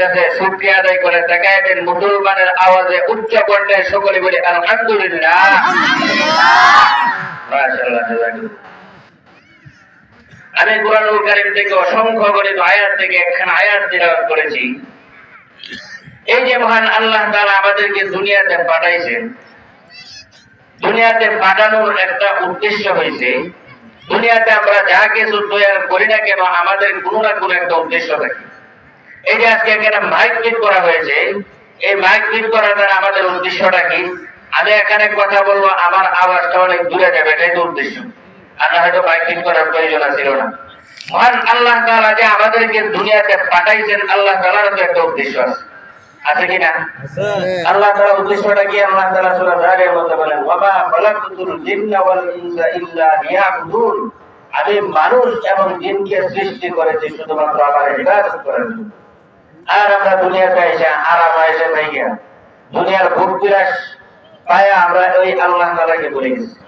কাছে শুকরিয়া আদায় করে দেখায় দেন মুসলমানের আওয়াজে উচ্চ কণ্ঠে সকলে বলে আলহামদুলিল্লাহ। আমি কোরআনুল কারীম থেকে অসংখ্য গণিত আয়াত থেকে একখানা আয়াত তিলাওয়াত করেছি। এই যে মহান আল্লাহ তাআলা আমাদেরকে দুনিয়াতে পাঠাইছেন দুনিয়াতে পাঠানোর একটা উদ্দেশ্য হয়েছে দুনিয়াতে আমরা যা কিছু তৈরি করি না কেন আমাদের কোনো না কোনো একটা উদ্দেশ্য থাকে। এই যে আজকে এখানে মাইক ফিট করা হয়েছে এই মাইক ফিট করার দ্বারা আমাদের উদ্দেশ্যটা কি? আমি এখানে কথা বলব আমার আওয়াজটা অনেক দূরে যাবে এটাই তো উদ্দেশ্য। হয়তো মাইক ফিট করার প্রয়োজন ছিল না। মহান আল্লাহ তাআলা যে আমাদেরকে দুনিয়াতে পাঠাইছেন আল্লাহ তাআলার তো একটা উদ্দেশ্য আছে। আছে কিনা আল্লাহ তাআলা উদ্দেশ্যটা কি? আল্লাহ তাআলা সূরা মধ্যে বলেন ওয়ামা খালাকতুল জিন্না ওয়াল ইনসা ইল্লা লিয়াবুদুন। আমি মানুষ এবং জিনকে সৃষ্টি করেছি শুধুমাত্র আমার ইবাদত করার জন্য। আর আমরা দুনিয়াতে এসে আরাম এসে পাই গিয়া দুনিয়ার ভোগ বিলাস পায় আমরা ওই আল্লাহ তাআলাকে বলে। গেছি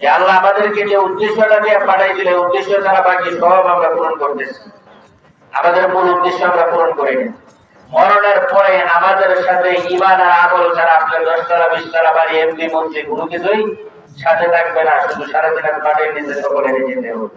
যে আল্লাহ আমাদেরকে যে উদ্দেশ্যটা দিয়ে পাঠাইছিল উদ্দেশ্য ছাড়া বাকি সব আমরা পূরণ করতেছি। আমাদের মূল উদ্দেশ্য আমরা পূরণ করিনি মরণের পরে আমাদের সাথে ইমান আর আমল ছাড়া আপনার দশতলা, বিশতলা বাড়ি, এমপি, মন্ত্রী কোনো কিছুই সাথে থাকবে না, শুধু সারা দিন মাঠের নিচে সকলে যেতে হবে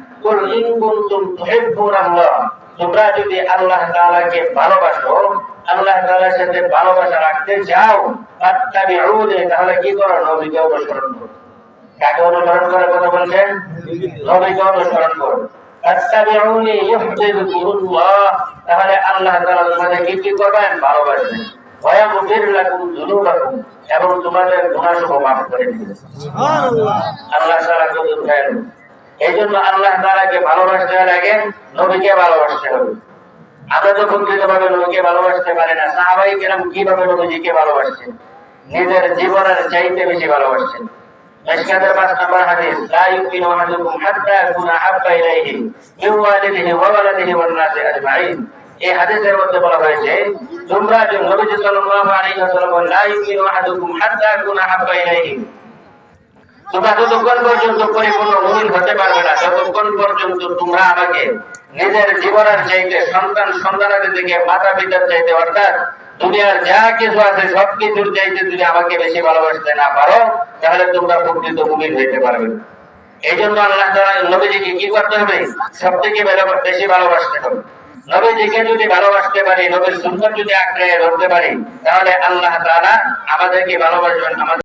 কুল ইন কুনতুম তুহিব্বুনাল্লাহ তোমরা যদি আল্লাহ তাআলাকে ভালোবাসো আল্লাহ তাআলার সাথে ভালোবাসা রাখতে চাও ফাত্তাবিউনি তাহলে কি করো? নবীকে অনুসরণ করো। কাকে অনুসরণ করার কথা বলছেন? নবীকে অনুসরণ করো। ফাত্তাবিউনি তাহলে আল্লাহ তাআলা তোমাদেরকে কি করবেন? ভালোবাসবেন। এবং তোমাদের গুনাহসমূহ মাফ করে আল্লাহ এই জন্য আল্লাহ তাআলাকে ভালোবাসতে হলে আগে নবীকে ভালোবাসতে হবে। আমরা তো ভাবে নবীকে ভালোবাসতে পারি না, সাহাবাই কেরাম কীভাবে নবীজিকে ভালোবাসছেন? নিজের জীবনের চাইতে বেশি ভালোবাসছেন। হয়েছে, তোমরা যে তোমরা ততক্ষণ পর্যন্ত পরিপূর্ণ মুমিন হতে পারবে না যতক্ষণ পর্যন্ত তোমরা আমাকে নিজের জীবনের চাইতে, সন্তান, সন্তানের থেকে মাতা পিতার চাইতে, অর্থাৎ দুনিয়ার যা কিছু আছে সব কিছুর চাইতে যদি আমাকে বেশি ভালোবাসতে না পারো, তাহলে তোমরা প্রকৃত মুমিন হইতে পারবে এই জন্য আল্লাহ তাআলা নবীজিকে কি করতে হবে? সব থেকে বেশি ভালোবাসতে হবে। নবীজিকে যদি ভালোবাসতে পারি, নবীর সুন্দর যদি আঁকড়ে ধরতে পারি, তাহলে আল্লাহ তাআলা আমাদেরকে ভালোবাসবেন, আমাদের